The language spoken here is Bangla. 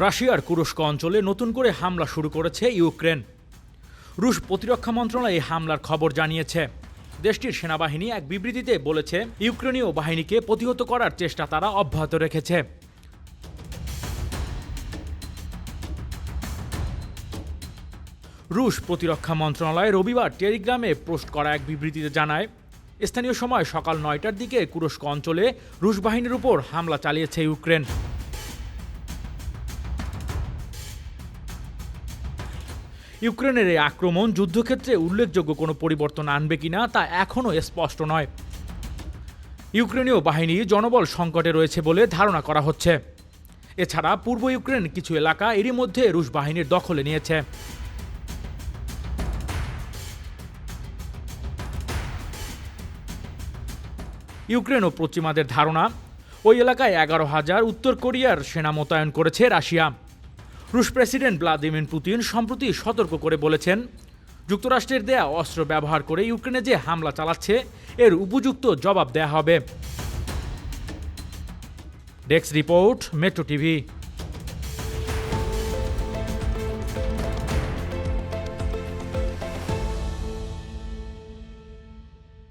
রাশিয়ার কুরস্ক অঞ্চলে নতুন করে হামলা শুরু করেছে ইউক্রেন। রুশ প্রতিরক্ষা মন্ত্রণালয় এই হামলার খবর জানিয়েছে। দেশটির সেনাবাহিনী এক বিবৃতিতে বলেছে, ইউক্রেনীয় বাহিনীকে প্রতিহত করার চেষ্টা তারা অব্যাহত রেখেছে। রুশ প্রতিরক্ষা মন্ত্রণালয় রবিবার টেলিগ্রামে পোস্ট করা এক বিবৃতিতে জানায়, স্থানীয় সময় সকাল নয়টার দিকে কুরস্ক অঞ্চলে রুশ বাহিনীর উপর হামলা চালিয়েছে ইউক্রেন। ইউক্রেনের এই আক্রমণ যুদ্ধক্ষেত্রে উল্লেখযোগ্য কোনো পরিবর্তন আনবে কিনা তা এখনও স্পষ্ট নয়। ইউক্রেনীয় বাহিনী জনবল সংকটে রয়েছে বলে ধারণা করা হচ্ছে। এছাড়া পূর্ব ইউক্রেন কিছু এলাকা এরই মধ্যে রুশ বাহিনীর দখলে নিয়েছে। ইউক্রেন ও পশ্চিমাদের ধারণা, ওই এলাকায় এগারো হাজার উত্তর কোরিয়ার সেনা মোতায়েন করেছে রাশিয়া। রুশ প্রেসিডেন্ট ভ্লাদিমির পুতিন সম্প্রতি সতর্ক করে বলেছেন, যুক্তরাষ্ট্রের দেয়া অস্ত্র ব্যবহার করে ইউক্রেনে যে হামলা চালাচ্ছে, এর উপযুক্ত জবাব দেয়া হবে। ডেক্স রিপোর্ট, মেট্রো টিভি।